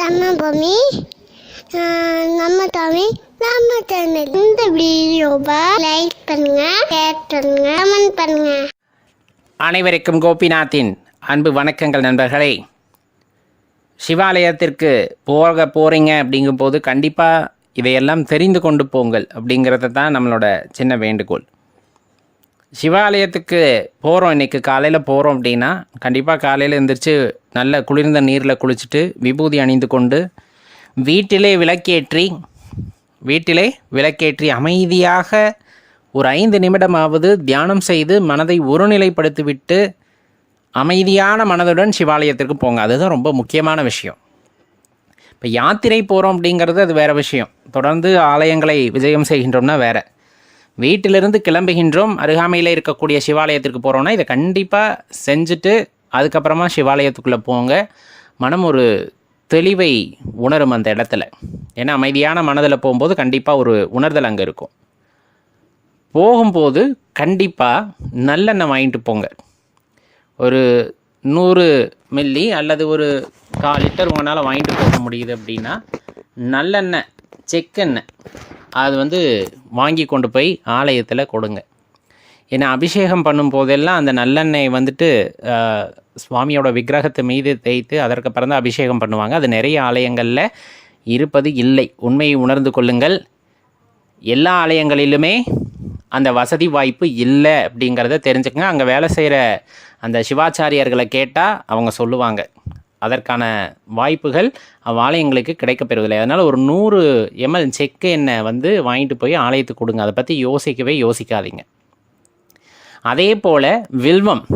நம்ம பூமி நம்ம தமிழ் நம்ம தமிழ் இந்த வீடியோவை லைக் பண்ணுங்க ஷேர் பண்ணுங்க கமெண்ட் பண்ணுங்க. அனைவருக்கும் கோபிநாத்தின் அன்பு வணக்கங்கள் நண்பர்களே. சிவாலயத்திற்கு போக போகிறீங்க அப்படிங்கும்போது கண்டிப்பாக இதையெல்லாம் தெரிந்து கொண்டு போங்கள் அப்படிங்கிறது தான் நம்மளோட சின்ன வேண்டுகோள். சிவாலயத்துக்கு போகிறோம் இன்றைக்கி காலையில் போகிறோம் அப்படின்னா கண்டிப்பாக காலையில் எழுந்திரிச்சு நல்ல குளிர்ந்த நீரில் குளிச்சுட்டு விபூதி அணிந்து கொண்டு வீட்டிலே விளக்கேற்றி வீட்டிலே விளக்கேற்றி அமைதியாக ஒரு ஐந்து நிமிடமாவது தியானம் செய்து மனதை ஒருநிலைப்படுத்திவிட்டு அமைதியான மனதுடன் சிவாலயத்திற்கு போங்க. அதுதான் ரொம்ப முக்கியமான விஷயம். இப்போ யாத்திரை போகிறோம் அப்படிங்கிறது அது வேறு விஷயம். தொடர்ந்து ஆலயங்களை விஜயம் செய்கின்றோம்னா வேறு. வீட்டிலிருந்து கிளம்புகின்றோம். அருகாமையில் இருக்கக்கூடிய சிவாலயத்திற்கு போகிறோன்னா இதை கண்டிப்பாக செஞ்சுட்டு அதுக்கப்புறமா சிவாலயத்துக்குள்ளே போங்க. மனம் ஒரு தெளிவை உணரும் அந்த இடத்துல. ஏன்னா அமைதியான மனதில் போகும்போது கண்டிப்பாக ஒரு உணர்தல் அங்கே இருக்கும். போகும்போது கண்டிப்பாக நல்லெண்ணெய் வாங்கிட்டு போங்க. ஒரு நூறு மில்லி அல்லது ஒரு கால் லிட்டர் உங்களால் வாங்கிட்டு போக முடியுது அப்படின்னா நல்லெண்ணெய் செக்கெண்ணெய் அது வந்து வாங்கி கொண்டு போய் ஆலயத்தில் கொடுங்க. ஏன்னா அபிஷேகம் பண்ணும் போதெல்லாம் அந்த நல்லெண்ணெய் வந்துட்டு சுவாமியோட விக்கிரகத்தை மீது தேய்த்து அதற்கு தான் அபிஷேகம் பண்ணுவாங்க. அது நிறைய ஆலயங்களில் இருப்பது இல்லை. உண்மையை உணர்ந்து கொள்ளுங்கள். எல்லா ஆலயங்களிலுமே அந்த வசதி வாய்ப்பு இல்லை அப்படிங்கிறத தெரிஞ்சுக்கங்க. அங்கே வேலை செய்கிற அந்த சிவாச்சாரியர்களை கேட்டால் அவங்க சொல்லுவாங்க. அதற்கான வாய்ப்புகள் அவ்வாலயங்களுக்கு கிடைக்கப்பெறுவதில்லை. அதனால் ஒரு நூறு எம்எல் செக்கு எண்ணெய் வந்து வாங்கிட்டு போய் ஆலயத்துக்கு கொடுங்க. அதை பற்றி யோசிக்கவே யோசிக்காதீங்க. அதே போல் வில்வம்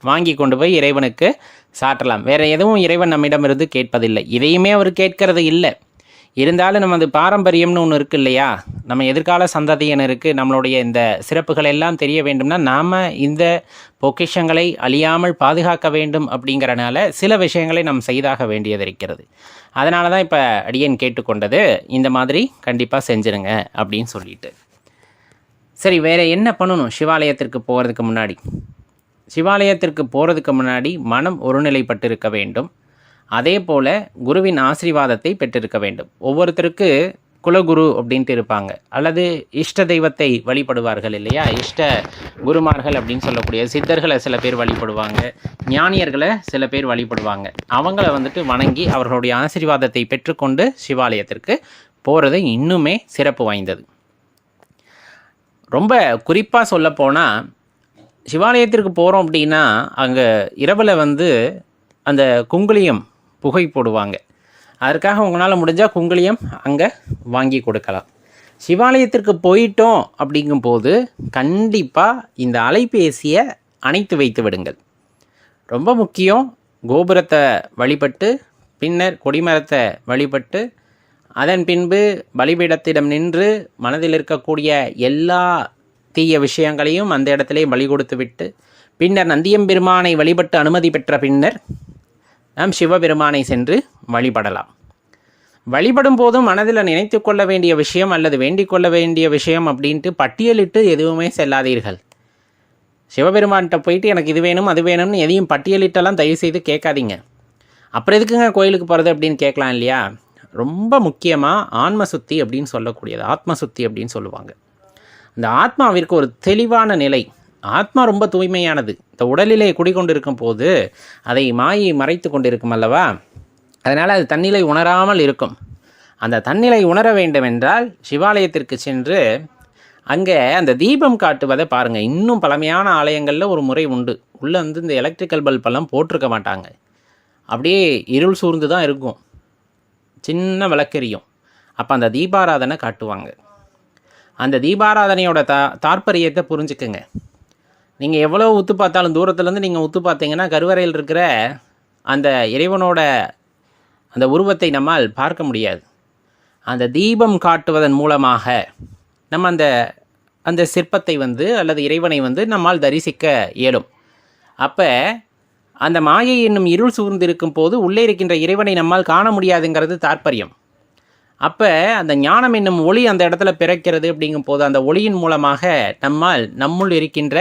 வாங்கி கொண்டு போய் இறைவனுக்கு சாற்றலாம். வேறு எதுவும் இறைவன் நம்மிடமிருந்து கேட்பதில்லை. இதையுமே அவர் கேட்கறது இல்லை. இருந்தாலும் நமது பாரம்பரியம்னு ஒன்று இருக்கு இல்லையா? நம்ம எதிர்கால சந்ததியினருக்கு நம்மளுடைய இந்த சிறப்புகள் எல்லாம் தெரிய வேண்டும்னா நாம் இந்த பொக்கிஷங்களை அழியாமல் பாதுகாக்க வேண்டும் அப்படிங்கிறனால சில விஷயங்களை நாம் செய்தாக வேண்டியது இருக்கிறது. அதனால தான் இப்போ அடியேன் கேட்டுக்கொண்டது இந்த மாதிரி கண்டிப்பாக செஞ்சிருங்க அப்படின்னு சொல்லிட்டு. சரி வேறு என்ன பண்ணணும் சிவாலயத்திற்கு போகிறதுக்கு முன்னாடி? சிவாலயத்திற்கு போகிறதுக்கு முன்னாடி மனம் ஒருநிலைப்பட்டு இருக்க வேண்டும். அதே போல் குருவின் ஆசீர்வாதத்தை பெற்றிருக்க வேண்டும். ஒவ்வொருத்தருக்கு குலகுரு அப்படின்ட்டு இருப்பாங்க. அல்லது இஷ்ட தெய்வத்தை வழிபடுவார்கள் இல்லையா? இஷ்ட குருமார்கள் அப்படின்னு சொல்லக்கூடிய சித்தர்களை சில பேர் வழிபடுவாங்க. ஞானியர்களை சில பேர் வழிபடுவாங்க. அவங்கள வந்துட்டு வணங்கி அவர்களுடைய ஆசீர்வாதத்தை பெற்றுக்கொண்டு சிவாலயத்திற்கு போகிறது இன்னுமே சிறப்பு வாய்ந்தது. ரொம்ப குறிப்பாக சொல்லப்போனால் சிவாலயத்திற்கு போகிறோம் அப்படின்னா அங்கே இரவில் வந்து அந்த குங்குளியம் புகை போடுவாங்க. அதற்காக உங்களால் முடிஞ்சால் குங்குளியம் அங்கே வாங்கி கொடுக்கலாம். சிவாலயத்திற்கு போயிட்டோம் அப்படிங்கும்போது கண்டிப்பாக இந்த அலைபேசியை அணைத்து வைத்து விடுங்கள். ரொம்ப முக்கியம் கோபுரத்தை வழிபட்டு பின்னர் கொடிமரத்தை வழிபட்டு அதன் பின்பு பலிபீடத்திடம் நின்று மனதில் இருக்கக்கூடிய எல்லா தீய விஷயங்களையும் அந்த இடத்திலே பலி கொடுத்து விட்டு பின்னர் நந்தியம்பெருமானை வழிபட்டு அனுமதி பெற்ற பின்னர் நாம் சிவபெருமானை சென்று வழிபடலாம். வழிபடும் போதும் மனதில் நினைத்து கொள்ள வேண்டிய விஷயம் அல்லது வேண்டிக் கொள்ள வேண்டிய விஷயம் அப்படின்ட்டு பட்டியலிட்டு எதுவுமே செல்லாதீர்கள். சிவபெருமான்கிட்ட போயிட்டு எனக்கு இது வேணும் அது வேணும்னு எதையும் பட்டியலிட்டெல்லாம் தயவு செய்து கேட்காதீங்க. அப்புறம் எதுக்குங்க கோயிலுக்கு போகிறது அப்படின்னு கேட்கலாம் இல்லையா? ரொம்ப முக்கியமாக ஆன்ம சுத்தி அப்படின்னு சொல்லக்கூடியது ஆத்ம சுத்தி அப்படின்னு சொல்லுவாங்க. இந்த ஆத்மாவிற்கு ஒரு தெளிவான நிலை ஆத்மா ரொம்ப தூய்மையானது. இந்த உடலிலே குடிகொண்டிருக்கும் போது அதை மாயை மறைத்து கொண்டிருக்கும் அல்லவா? அதனால் அது தன்னிலை உணராமல் இருக்கும். அந்த தன்னிலை உணர வேண்டும் என்றால் சிவாலயத்திற்கு சென்று அங்கே அந்த தீபம் காட்டுவதை பாருங்கள் இன்னும் பழமையான ஆலயங்களில் ஒரு முறை உண்டு. உள்ளே வந்து இந்த எலக்ட்ரிக்கல் பல்பெல்லாம் போட்டிருக்க மாட்டாங்க. அப்படியே இருள் சூழ்ந்து தான் இருக்கும். சின்ன விளக்கெரியும். அப்போ அந்த தீபாராதனை காட்டுவாங்க. அந்த தீபாராதனையோட தா தாற்பரியத்தை புரிஞ்சுக்குங்க. நீங்கள் எவ்வளோ உத்து பார்த்தாலும் தூரத்துலேருந்து நீங்கள் உத்து பார்த்தீங்கன்னா கருவறையில் இருக்கிற அந்த இறைவனோட அந்த உருவத்தை நம்மால் பார்க்க முடியாது. அந்த தீபம் காட்டுவதன் மூலமாக நம்ம அந்த அந்த சிற்பத்தை வந்து அல்லது இறைவனை வந்து நம்மால் தரிசிக்க இயலும். அப்போ அந்த மாயை என்னும் இருள் சூழ்ந்திருக்கும் போது உள்ளே இருக்கின்ற இறைவனை நம்மால் காண முடியாதுங்கிறது தாற்பயம். அப்போ அந்த ஞானம் என்னும் ஒளி அந்த இடத்துல பிறக்கிறது அப்படிங்கும் போது அந்த ஒளியின் மூலமாக நம்மால் நம்முள் இருக்கின்ற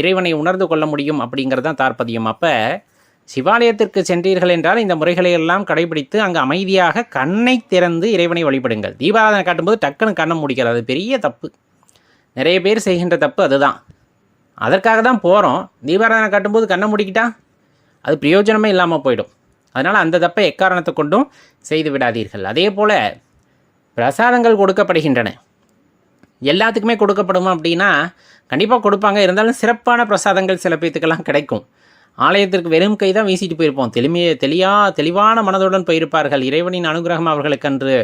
இறைவனை உணர்ந்து கொள்ள முடியும் அப்படிங்கிறது தான் தார்ப்பதியம் அப்போ சிவாலயத்திற்கு சென்றீர்கள் என்றால் இந்த முறைகளை எல்லாம் கடைபிடித்து அங்கே அமைதியாக கண்ணை திறந்து இறைவனை வழிபடுங்கள். தீபாராதனை காட்டும்போது டக்குன்னு கண்ணை முடிக்கிறது அது பெரிய தப்பு. நிறைய பேர் செய்கின்ற தப்பு அதுதான். அதற்காக தான் போகிறோம் தீபாராதனை காட்டும்போது கண்ணை முடிக்கிட்டா அது பிரயோஜனமே இல்லாமல் போயிடும். அதனால் அந்த தப்பை எக்காரணத்தை கொண்டும் செய்து விடாதீர்கள். அதே போல் பிரசாதங்கள் கொடுக்கப்படுகின்றன. எல்லாத்துக்குமே கொடுக்கப்படுமா அப்படின்னா கண்டிப்பாக கொடுப்பாங்க. இருந்தாலும் சிறப்பான பிரசாதங்கள் சில பேத்துக்கெல்லாம் கிடைக்கும். ஆலயத்திற்கு வெறும் கை தான் வீசிட்டு போயிருப்போம். தெளிமைய தெளியா தெளிவான மனதுடன் போயிருப்பார்கள். இறைவனின் அனுகிரகம் அவர்களுக்கு அன்று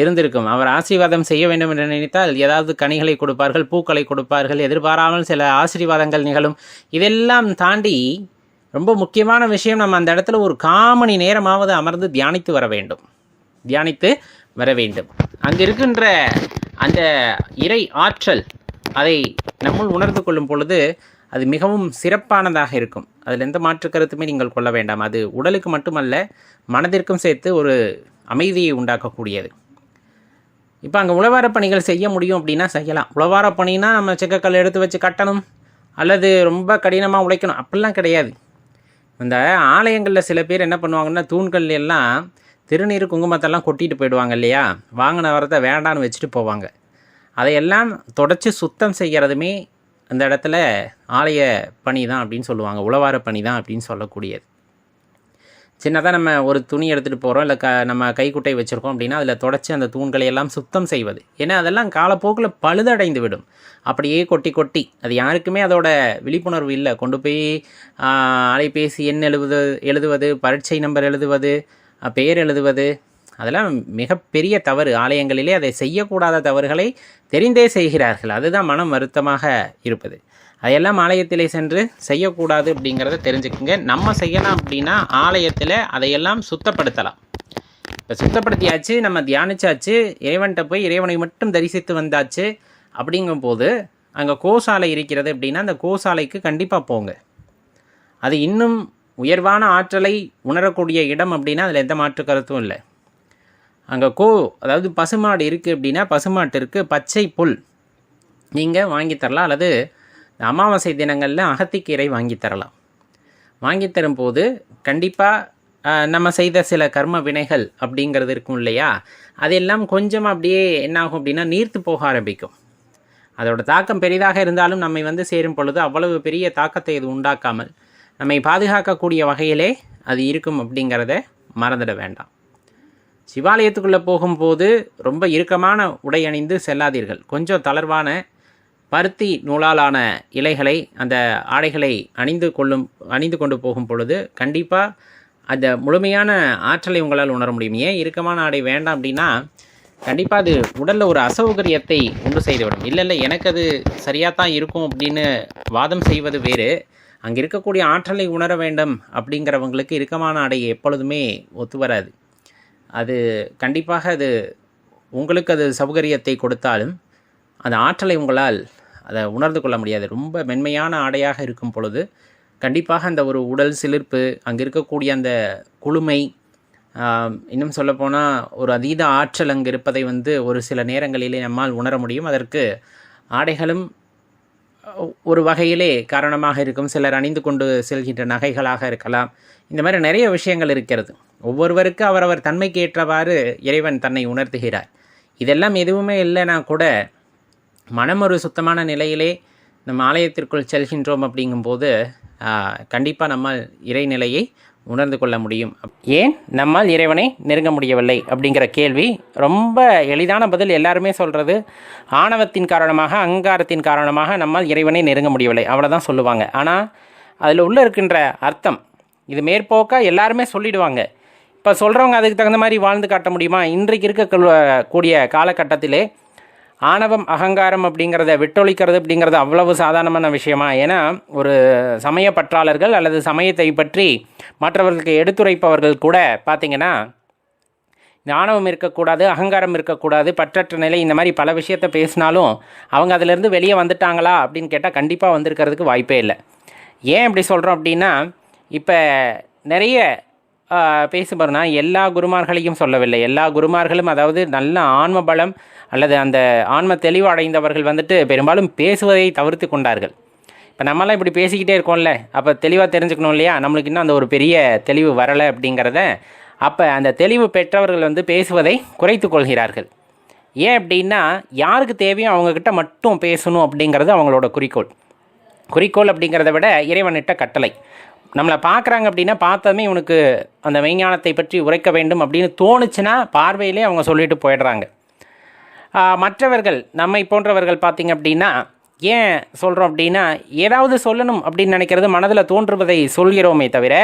இருந்திருக்கும். அவர் ஆசீர்வாதம் செய்ய வேண்டும் என்று நினைத்தால் ஏதாவது கனிகளை கொடுப்பார்கள் பூக்களை கொடுப்பார்கள் எதிர்பாராமல் சில ஆசீர்வாதங்கள் நிகழும். இதெல்லாம் தாண்டி ரொம்ப முக்கியமான விஷயம் நம்ம அந்த இடத்துல ஒரு காமணி நேரமாவது அமர்ந்து தியானித்து வர வேண்டும். தியானித்து வர வேண்டும். அங்கு இருக்கின்ற அந்த இறை ஆற்றல் அதை நம்முள் உணர்ந்து கொள்ளும் பொழுது அது மிகவும் சிறப்பானதாக இருக்கும். அதில் எந்த மாற்று கருத்துமே நீங்கள் கொள்ள வேண்டாம். அது உடலுக்கு மட்டுமல்ல மனதிற்கும் சேர்த்து ஒரு அமைதியை உண்டாக்கக்கூடியது. இப்போ அங்கே உழவார பணிகள் செய்ய முடியும் அப்படின்னா செய்யலாம். உழவார பணினா நம்ம செக்கக்கல் எடுத்து வச்சு கட்டணும். அல்லது ரொம்ப கடினமாக உழைக்கணும். அப்படிலாம் கிடையாது. இந்த ஆலயங்களில் சில பேர் என்ன பண்ணுவாங்கன்னா தூண்கள் எல்லாம் திருநீர் குங்குமத்தெல்லாம் கொட்டிட்டு போயிடுவாங்க இல்லையா? வாங்கின வரத்தை வேண்டான்னு வச்சுட்டு போவாங்க. அதையெல்லாம் தொடச்சி சுத்தம் செய்கிறதுமே அந்த இடத்துல ஆலய பணி தான் அப்படின்னு சொல்லுவாங்க. உழவார பணி தான் அப்படின்னு சொல்லக்கூடியது. சின்னதாக நம்ம ஒரு துணி எடுத்துகிட்டு போகிறோம் இல்லை க நம்ம கைக்குட்டை வச்சுருக்கோம் அப்படின்னா அதில் தொடச்சி அந்த தூண்களை எல்லாம் சுத்தம் செய்வது. ஏன்னா அதெல்லாம் காலப்போக்கில் பழுதடைந்து விடும் அப்படியே கொட்டி கொட்டி. அது யாருக்குமே அதோட விழிப்புணர்வு இல்லை. கொண்டு போய் அலைபேசி எண் எழுதுவது எழுதுவது பரீட்சை நம்பர் எழுதுவது பெயர் எழுதுவது அதெல்லாம் மிகப்பெரிய தவறு. ஆலயங்களிலே அதை செய்யக்கூடாத தவறுகளை தெரிந்தே செய்கிறார்கள். அதுதான் மனம் வருத்தமாக இருப்பது. அதையெல்லாம் ஆலயத்திலே சென்று செய்யக்கூடாது அப்படிங்கிறத தெரிஞ்சுக்குங்க. நம்ம செய்யலாம் அப்படின்னா ஆலயத்தில் அதையெல்லாம் சுத்தப்படுத்தலாம். இப்போ சுத்தப்படுத்தியாச்சு நம்ம தியானிச்சாச்சு இறைவன்கிட்ட போய் இறைவனை மட்டும் தரிசித்து வந்தாச்சு அப்படிங்கும்போது அங்கே கோசாலை இருக்கிறது அப்படின்னா அந்த கோசாலைக்கு கண்டிப்பாக போங்க. அது இன்னும் உயர்வான ஆற்றலை உணரக்கூடிய இடம் அப்படின்னா அதில் எந்த மாற்று கருத்தும் இல்லை. அங்கே கோ அதாவது பசுமாடு இருக்குது அப்படின்னா பசுமாட்டிற்கு பச்சை புல் நீங்கள் வாங்கித்தரலாம் அல்லது அமாவாசை தினங்களில் அகத்திக்கீரை வாங்கி தரலாம். வாங்கி தரும்போது கண்டிப்பாக நம்ம செய்த சில கர்ம வினைகள் அப்படிங்கிறது இருக்கும் இல்லையா? அதெல்லாம் கொஞ்சம் அப்படியே என்னாகும் அப்படின்னா நீர்த்து போக ஆரம்பிக்கும். அதோட தாக்கம் பெரிதாக இருந்தாலும் நம்மை வந்து சேரும் பொழுது அவ்வளவு பெரிய தாக்கத்தை இது உண்டாக்காமல் நம்மை பாதுகாக்கக்கூடிய வகையிலே அது இருக்கும் அப்படிங்கிறத மறந்துட வேண்டாம். சிவாலயத்துக்குள்ளே போகும்போது ரொம்ப இறுக்கமான உடை அணிந்து செல்லாதீர்கள். கொஞ்சம் தளர்வான பருத்தி நூலாலான இலைகளை அந்த ஆடைகளை அணிந்து கொள்ளும் அணிந்து கொண்டு போகும் பொழுது கண்டிப்பாக அந்த முழுமையான ஆற்றலை உங்களால் உணர முடியும். ஏன் இறுக்கமான ஆடை வேண்டாம் அப்படின்னா கண்டிப்பாக அது உடலில் ஒரு அசௌகரியத்தை உண்டு செய்துவிடும். இல்லை இல்லை எனக்கு அது சரியாக தான் இருக்கும் அப்படின்னு வாதம் செய்வது வேறு. அங்கே இருக்கக்கூடிய ஆற்றலை உணர வேண்டும் அப்படிங்கிறவங்களுக்கு இறுக்கமான ஆடை எப்பொழுதுமே ஒத்து வராது. அது கண்டிப்பாக அது உங்களுக்கு அது சௌகரியத்தை கொடுத்தாலும் அந்த ஆற்றலை உங்களால் அதை உணர்ந்து கொள்ள முடியாது. ரொம்ப மென்மையான ஆடையாக இருக்கும் பொழுது கண்டிப்பாக அந்த ஒரு உடல் சிலிர்ப்பு அங்கே இருக்கக்கூடிய அந்த குளுமை இன்னும் சொல்லப்போனால் ஒரு அதீத ஆற்றல் அங்கே இருப்பதை வந்து ஒரு சில நேரங்களிலே நம்மால் உணர முடியும். அதற்கு ஆடைகளும் ஒரு வகையிலே காரணமாக இருக்கும். சிலர் அணிந்து கொண்டு செல்கின்ற நகைகளாக இருக்கலாம். இந்த மாதிரி நிறைய விஷயங்கள் இருக்கிறது. ஒவ்வொருவருக்கு அவரவர் தன்மைக்கு ஏற்றவாறு இறைவன் தன்னை உணர்த்துகிறார். இதெல்லாம் எதுவுமே இல்லைனா கூட மனம் ஒரு சுத்தமான நிலையிலே நம்ம ஆலயத்திற்குள் செல்கின்றோம் அப்படிங்கும்போது கண்டிப்பாக நம்மால் இறைநிலையை உணர்ந்து கொள்ள முடியும். ஏன் நம்மால் இறைவனை நெருங்க முடியவில்லை அப்படிங்கிற கேள்வி ரொம்ப எளிதான பதில் எல்லாருமே சொல்கிறது ஆணவத்தின் காரணமாக அகங்காரத்தின் காரணமாக நம்மால் இறைவனை நெருங்க முடியவில்லை. அவ்வளோதான் சொல்லுவாங்க. ஆனால் அதில் உள்ளே இருக்கின்ற அர்த்தம் இது மேற்போக்காக எல்லாருமே சொல்லிடுவாங்க. இப்போ சொல்கிறவங்க அதுக்கு தகுந்த மாதிரி வாழ்ந்து காட்ட முடியுமா? இன்றைக்கு இருக்க கூடிய காலகட்டத்திலே ஆணவம் அகங்காரம் அப்படிங்கிறத விட்டொழிக்கிறது அப்படிங்கிறது அவ்வளவு சாதாரணமான விஷயமா? ஏன்னா ஒரு சமய பற்றாளர்கள் அல்லது சமயத்தை பற்றி மற்றவர்களுக்கு எடுத்துரைப்பவர்கள் கூட பார்த்திங்கன்னா இந்த ஆணவம் இருக்கக்கூடாது அகங்காரம் இருக்கக்கூடாது பற்றற்ற நிலை இந்த மாதிரி பல விஷயத்த பேசினாலும் அவங்க அதிலேருந்து வெளியே வந்துட்டாங்களா அப்படின்னு கேட்டால் கண்டிப்பாக வந்திருக்கிறதுக்கு வாய்ப்பே இல்லை. ஏன் இப்படி சொல்கிறோம் அப்படின்னா இப்போ நிறைய பேசுபாருனா எல்லா குருமார்களையும் சொல்லவில்லை. எல்லா குருமார்களும் அதாவது நல்ல ஆன்ம பலம் அல்லது அந்த ஆன்ம தெளிவு அடைந்தவர்கள் வந்துட்டு பெரும்பாலும் பேசுவதை தவிர்த்து கொண்டார்கள். இப்போ நம்மளாம் இப்படி பேசிக்கிட்டே இருக்கோம்ல. அப்போ தெளிவாக தெரிஞ்சுக்கணும் இல்லையா? நம்மளுக்கு இன்னும் அந்த ஒரு பெரிய தெளிவு வரலை அப்படிங்கிறத. அப்போ அந்த தெளிவு பெற்றவர்கள் வந்து பேசுவதை குறைத்து கொள்கிறார்கள். ஏன் அப்படின்னா யாருக்கு தேவையோ அவங்கக்கிட்ட மட்டும் பேசணும் அப்படிங்கிறது அவங்களோட குறிக்கோள். குறிக்கோள் அப்படிங்கிறத விட இறைவனிட்ட கட்டளை. நம்மளை பார்க்குறாங்க அப்படின்னா பார்த்ததுமே இவனுக்கு அந்த மெய்ஞானத்தை பற்றி உரைக்க வேண்டும் அப்படின்னு தோணுச்சுன்னா பார்வையிலே அவங்க சொல்லிட்டு போயிடுறாங்க. மற்றவர்கள் நம்மை போன்றவர்கள் பார்த்திங்க அப்படின்னா ஏன் சொல்கிறோம் அப்படின்னா ஏதாவது சொல்லணும் அப்படின்னு நினைக்கிறது மனதில் தோன்றுவதை சொல்கிறோமே தவிர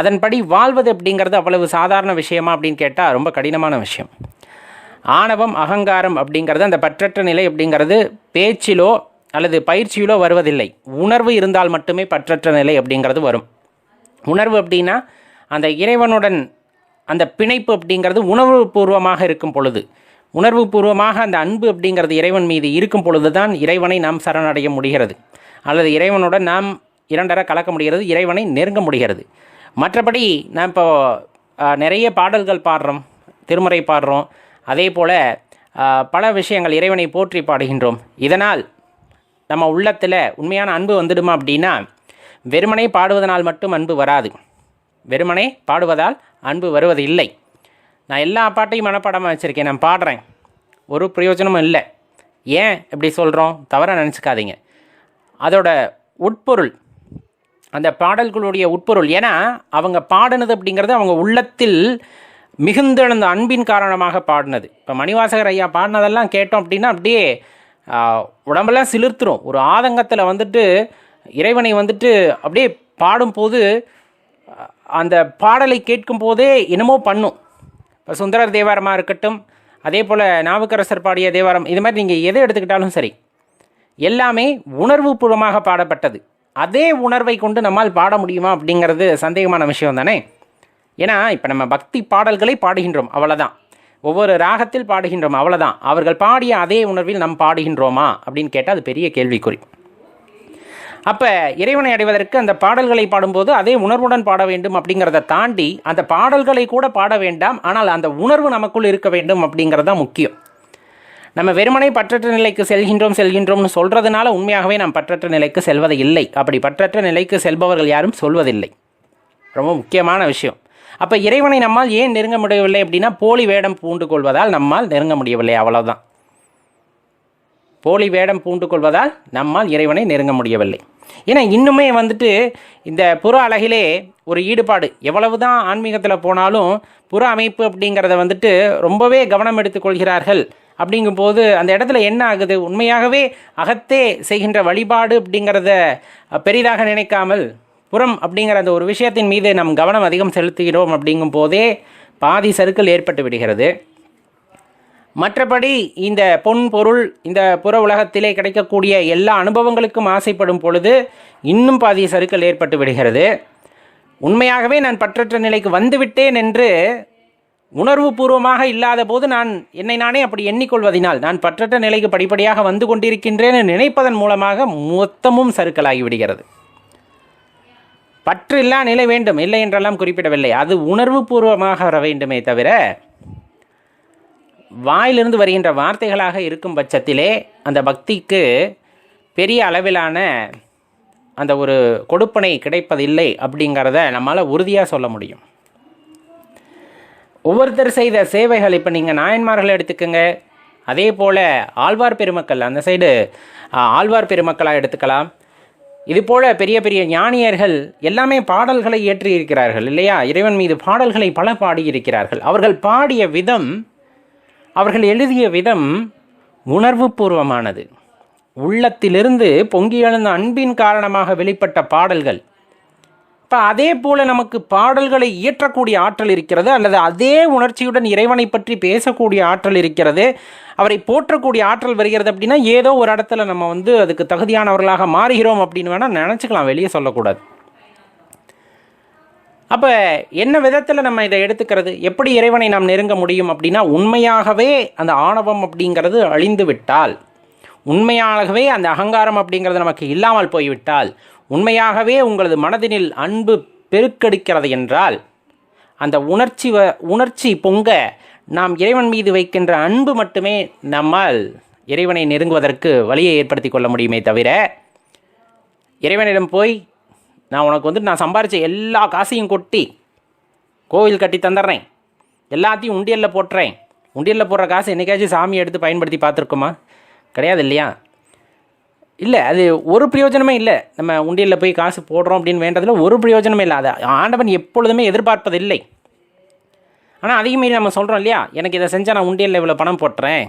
அதன்படி வாழ்வது அப்படிங்கிறது அவ்வளவு சாதாரண விஷயமா அப்படின்னு கேட்டால் ரொம்ப கடினமான விஷயம். ஆணவம் அகங்காரம் அப்படிங்கிறது அந்த பற்றற்ற நிலை அப்படிங்கிறது பேச்சிலோ அல்லது பயிற்சியிலோ வருவதில்லை. உணர்வு இருந்தால் மட்டுமே பற்றற்ற நிலை அப்படிங்கிறது வரும். உணர்வு அப்படின்னா அந்த இறைவனுடன் அந்த பிணைப்பு அப்படிங்கிறது உணர்வு பூர்வமாக இருக்கும் பொழுது. உணர்வு பூர்வமாக அந்த அன்பு அப்படிங்கிறது இறைவன் மீது இருக்கும் பொழுது தான் இறைவனை நாம் சரணடைய முடிகிறது. அல்லது இறைவனுடன் நாம் இரண்டர கலக்க முடிகிறது இறைவனை நெருங்க முடிகிறது. மற்றபடி நாம் இப்போ நிறைய பாடல்கள் பாடுறோம் திருமுறை பாடுறோம். அதே போல் பல விஷயங்கள் இறைவனை போற்றி பாடுகின்றோம். இதனால் நம்ம உள்ளத்தில் உண்மையான அன்பு வந்துடுமா அப்படின்னா வெறுமனே பாடுவதனால் மட்டும் அன்பு வராது. வெறுமனே பாடுவதால் அன்பு வருவது இல்லை நான் எல்லா பாட்டையும் மனப்பாடமாக வச்சுருக்கேன். நான் பாடுறேன். ஒரு பிரயோஜனமும் இல்லை. ஏன் இப்படி சொல்கிறோம் தவறாக நினச்சிக்காதீங்க. அதோட உட்பொருள் அந்த பாடல்களுடைய உட்பொருள் ஏன்னா அவங்க பாடினது அப்படிங்கிறது அவங்க உள்ளத்தில் மிகுந்த அந்த அன்பின் காரணமாக பாடினது. இப்போ மணிவாசகர் ஐயா பாடினதெல்லாம் கேட்டோம் அப்படின்னா அப்படியே உடம்பெல்லாம் சிலிர்த்துரும். ஒரு ஆதங்கத்தில் வந்துட்டு இறைவனை வந்துட்டு அப்படியே பாடும்போது அந்த பாடலை கேட்கும் போதே என்னமோ பண்ணும். இப்போ சுந்தரர் தேவாரமாக இருக்கட்டும் அதே போல் நாவுக்கரசர் பாடிய தேவாரம் இது மாதிரி நீங்கள் எதை எடுத்துக்கிட்டாலும் சரி எல்லாமே உணர்வுபூர்வமாக பாடப்பட்டது. அதே உணர்வை கொண்டு நம்மால் பாட முடியுமா அப்படிங்கிறது சந்தேகமான விஷயம் தானே? ஏன்னா இப்போ நம்ம பக்தி பாடல்களை பாடுகின்றோம் அவ்வளோதான் ஒவ்வொரு ராகத்தில் பாடுகின்றோம் அவ்வளோதான் அவர்கள் பாடிய அதே உணர்வில் நாம் பாடுகின்றோமா அப்படின்னு கேட்டால் அது பெரிய கேள்விக்குறி. அப்போ இறைவனை அடைவதற்கு அந்த பாடல்களை பாடும்போது அதே உணர்வுடன் பாட வேண்டும் அப்படிங்கிறத தாண்டி அந்த பாடல்களை கூட பாட வேண்டாம் ஆனால் அந்த உணர்வு நமக்குள் இருக்க வேண்டும் அப்படிங்கிறது தான் முக்கியம். நம்ம வெறுமனை பற்றற்ற நிலைக்கு செல்கின்றோம் செல்கின்றோம்னு சொல்கிறதுனால உண்மையாகவே நாம் பற்றற்ற நிலைக்கு செல்வது இல்லை. அப்படி பற்றற்ற நிலைக்கு செல்பவர்கள் யாரும் சொல்வதில்லை. ரொம்ப முக்கியமான விஷயம். அப்போ இறைவனை நம்மால் ஏன் நெருங்க முடியவில்லை அப்படின்னா போலி வேடம் பூண்டு கொள்வதால் நம்மால் நெருங்க முடியவில்லை அவ்வளோதான் போலி வேடம் பூண்டு கொள்வதால் நம்மால் இறைவனை நெருங்க முடியவில்லை. ஏன்னா இன்னுமே வந்துட்டு இந்த புற அழகிலே ஒரு ஈடுபாடு. எவ்வளவு தான் ஆன்மீகத்தில் போனாலும் புற அமைப்பு அப்படிங்கிறத வந்துட்டு ரொம்பவே கவனம் எடுத்துக்கொள்கிறார்கள் அப்படிங்கும்போது அந்த இடத்துல என்ன ஆகுது? உண்மையாகவே அகத்தே செய்கின்ற வழிபாடு அப்படிங்கிறத பெரிதாக நினைக்காமல் புறம் அப்படிங்கிற அந்த ஒரு விஷயத்தின் மீது நம் கவனம் அதிகம் செலுத்துகிறோம் அப்படிங்கும் போதே பாதி சறுக்கல் ஏற்பட்டு விடுகிறது. மற்றபடி இந்த பொன் பொருள் இந்த புற உலகத்திலே கிடைக்கக்கூடிய எல்லா அனுபவங்களுக்கும் ஆசைப்படும் பொழுது இன்னும் பாதி சறுக்கல் ஏற்பட்டு விடுகிறது. உண்மையாகவே நான் பற்றற்ற நிலைக்கு வந்துவிட்டேன் என்று உணர்வு பூர்வமாக இல்லாத போது நான் என்னை நானே அப்படி எண்ணிக்கொள்வதினால் நான் பற்றற்ற நிலைக்கு படிப்படியாக வந்து கொண்டிருக்கின்றேன் நினைப்பதன் மூலமாக மொத்தமும் சறுக்கலாகி விடுகிறது. பற்று இல்லா நிலை வேண்டும் இல்லை என்றெல்லாம் குறிப்பிடவில்லை. அது உணர்வு பூர்வமாக வர வேண்டுமே தவிர வாயிலிருந்து வருகின்ற வார்த்தைகளாக இருக்கும் பட்சத்திலே அந்த பக்திக்கு பெரிய அளவிலான அந்த ஒரு கொடுப்பனை கிடைப்பதில்லை அப்படிங்கிறத நம்மால் உறுதியாக சொல்ல முடியும். ஒவ்வொருத்தர் செய்த சேவைகள் இப்போ நீங்கள் நாயன்மார்கள் எடுத்துக்கோங்க. அதே போல் ஆழ்வார் பெருமக்கள் அந்த சைடு ஆழ்வார் பெருமக்களாக எடுத்துக்கலாம். இது போல் பெரிய பெரிய ஞானியர்கள் எல்லாமே பாடல்களை இயற்றியிருக்கிறார்கள் இல்லையா? இறைவன் மீது பாடல்களை பல பாடியிருக்கிறார்கள். அவர்கள் பாடிய விதம் அவர்கள் எழுதிய விதம் உணர்வுபூர்வமானது. உள்ளத்திலிருந்து பொங்கி எழுந்த அன்பின் காரணமாக வெளிப்பட்ட பாடல்கள். இப்போ அதே போல் நமக்கு பாடல்களை இயற்றக்கூடிய ஆற்றல் இருக்கிறது அல்லது அதே உணர்ச்சியுடன் இறைவனை பற்றி பேசக்கூடிய ஆற்றல் இருக்கிறது அவரை போற்றக்கூடிய ஆற்றல் வருகிறது அப்படின்னா ஏதோ ஒரு இடத்துல நம்ம வந்து அதுக்கு தகுதியானவர்களாக மாறுகிறோம் அப்படின்னு வேணால் நினச்சிக்கலாம் வெளியே சொல்லக்கூடாது. அப்போ என்ன விதத்தில் நம்ம இதை எடுத்துக்கிறது? எப்படி இறைவனை நாம் நெருங்க முடியும் அப்படின்னா உண்மையாகவே அந்த ஆணவம் அப்படிங்கிறது அழிந்து விட்டால் உண்மையாகவே அந்த அகங்காரம் அப்படிங்கிறது நமக்கு இல்லாமல் போய்விட்டால் உண்மையாகவே உங்களது மனதினில் அன்பு பெருக்கெடுக்கிறது என்றால் அந்த உணர்ச்சி வ உணர்ச்சி பொங்க நாம் இறைவன் மீது வைக்கின்ற அன்பு மட்டுமே நம்மால் இறைவனை நெருங்குவதற்கு வழியை ஏற்படுத்தி கொள்ள முடியுமே தவிர இறைவனிடம் போய் நான் உனக்கு வந்துட்டு நான் சம்பாரித்த எல்லா காசையும் கொட்டி கோவில் கட்டி தந்துடுறேன். எல்லாத்தையும் உண்டியலில் போட்டுறேன். உண்டியலில் போடுற காசு என்னைக்காச்சும் சாமி எடுத்து பயன்படுத்தி பார்த்துருக்குமா? கிடையாது இல்லையா? இல்லை அது ஒரு பிரயோஜனமே இல்லை. நம்ம உண்டியலில் போய் காசு போடுறோம் அப்படின்னு வேண்டதில் ஒரு பிரயோஜனமே இல்லை. அது ஆண்டவன் எப்பொழுதுமே எதிர்பார்ப்பதில்லை. ஆனால் அதிக மீறி நம்ம சொல்கிறோம் இல்லையா? எனக்கு இதை செஞ்சால் நான் உண்டியலில் இவ்வளோ பணம் போட்டுறேன்.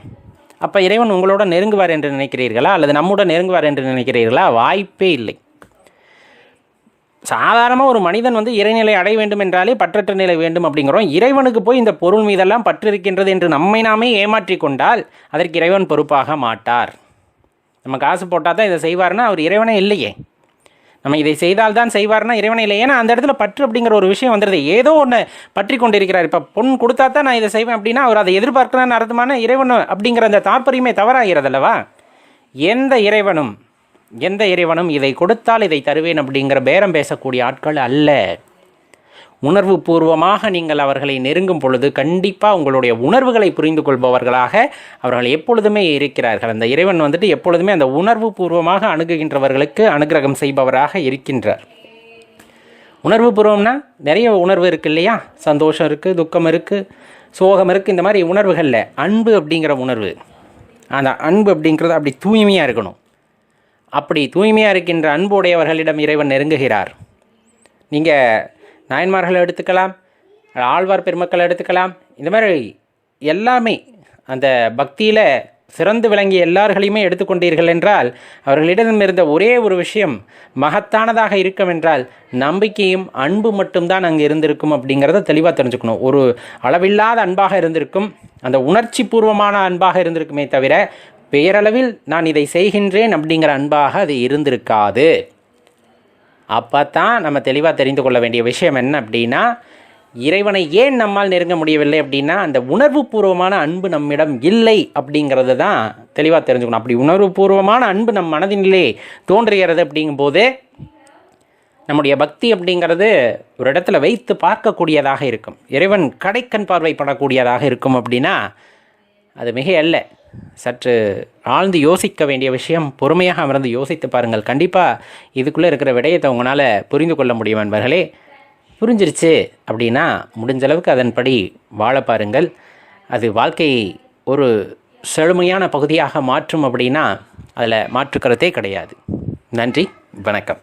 அப்போ இறைவன் உங்களோட நெருங்குவார் என்று நினைக்கிறீர்களா? அல்லது நம்மோட நெருங்குவார் என்று நினைக்கிறீர்களா? வாய்ப்பே இல்லை. சாதாரணமாக ஒரு மனிதன் வந்து இறைநிலை அடைய வேண்டும் என்றாலே பற்றற்ற நிலை வேண்டும் அப்படிங்கிறோம். இறைவனுக்கு போய் இந்த பொருள் மீதெல்லாம் பற்று இருக்கின்றது என்று நம்மை நாமே ஏமாற்றிக் கொண்டால் அதற்கு இறைவன் பொறுப்பாக மாட்டார். நம்ம காசு போட்டால் தான் இதை செய்வார்னா அவர் இறைவனே இல்லையே. நம்ம இதை செய்தால் தான் செய்வார்னா இறைவனே இல்லை ஏன்னா அந்த இடத்துல பற்று அப்படிங்கிற ஒரு விஷயம் வந்துடுது ஏதோ ஒன்று பற்றி கொண்டிருக்கிறார். இப்போ பொன் கொடுத்தா தான் நான் இதை செய்வேன் அப்படின்னா அவர் அதை எதிர்பார்க்கிறான்னு அர்த்தமான இறைவன் அப்படிங்கிற அந்த தாற்பரியமே தவறாகிறது அல்லவா? எந்த இறைவனும் எந்த இறைவனும் இதை கொடுத்தால் இதை தருவேன் அப்படிங்கிற பேரம் பேசக்கூடிய ஆட்கள் அல்ல. உணர்வு பூர்வமாக நீங்கள் அவர்களை நெருங்கும் பொழுது கண்டிப்பாக உங்களுடைய உணர்வுகளை புரிந்து கொள்பவர்களாக அவர்கள் எப்பொழுதுமே இருக்கிறார்கள். அந்த இறைவன் வந்துட்டு எப்பொழுதுமே அந்த உணர்வு பூர்வமாக அணுகுகின்றவர்களுக்கு அனுகிரகம் செய்பவராக இருக்கின்றார். உணர்வு பூர்வம்னா நிறைய உணர்வு இருக்குது இல்லையா? சந்தோஷம் இருக்குது துக்கம் இருக்குது சோகம் இருக்குது இந்த மாதிரி உணர்வுகளில் அன்பு அப்படிங்கிற உணர்வு. அந்த அன்பு அப்படிங்கிறது அப்படி தூய்மையாக இருக்கணும். அப்படி தூய்மையாக இருக்கின்ற அன்புடையவர்களிடம் இறைவன் நெருங்குகிறார். நீங்கள் நாயன்மார்களை எடுத்துக்கலாம் ஆழ்வார் பெருமக்களை எடுத்துக்கலாம். இந்த மாதிரி எல்லாமே அந்த பக்தியில் சிறந்து விளங்கிய எல்லார்களையுமே எடுத்துக்கொண்டீர்கள் என்றால் அவர்களிடம் இருந்த ஒரே ஒரு விஷயம் மகத்தானதாக இருக்கும் என்றால் நம்பிக்கையும் அன்பு மட்டும்தான் அங்கே இருந்திருக்கும் அப்படிங்கிறத தெளிவாக தெரிஞ்சுக்கணும். ஒரு அளவில்லாத அன்பாக இருந்திருக்கும் அந்த உணர்ச்சி பூர்வமான அன்பாக இருந்திருக்குமே தவிர பெயரளவில் நான் இதை செய்கின்றேன் அப்படிங்கிற அன்பாக அது இருந்திருக்காது. அப்போ தான் நம்ம தெளிவாக தெரிந்து கொள்ள வேண்டிய விஷயம் என்ன அப்படின்னா இறைவனை ஏன் நம்மால் நெருங்க முடியவில்லை அப்படின்னா அந்த உணர்வுபூர்வமான அன்பு நம்மிடம் இல்லை அப்படிங்கிறது தான் தெளிவாக தெரிஞ்சுக்கணும். அப்படி உணர்வுபூர்வமான அன்பு நம் மனதினிலே தோன்றுகிறது அப்படிங்கும்போது நம்முடைய பக்தி அப்படிங்கிறது ஒரு இடத்துல வைத்து பார்க்கக்கூடியதாக இருக்கும். இறைவன் கடைக்கண் பார்வைப்படக்கூடியதாக இருக்கும் அப்படின்னா அது மிக அல்ல சற்று ஆழ்ந்து யோசிக்க வேண்டிய விஷயம் பொறுமையாக அமர்ந்து யோசித்து பாருங்கள். கண்டிப்பாக இதுக்குள்ளே இருக்கிற விடயத்தை உங்களால் புரிந்து கொள்ள முடியும் நண்பர்களே புரிஞ்சிருச்சு அப்படின்னா முடிஞ்ச அளவுக்கு அதன்படி வாழ பாருங்கள். அது வாழ்க்கை ஒரு செழுமையான பகுதியாக மாற்றும் அப்படின்னா அதில் மாற்றுக்கருத்தே கிடையாது. நன்றி வணக்கம்.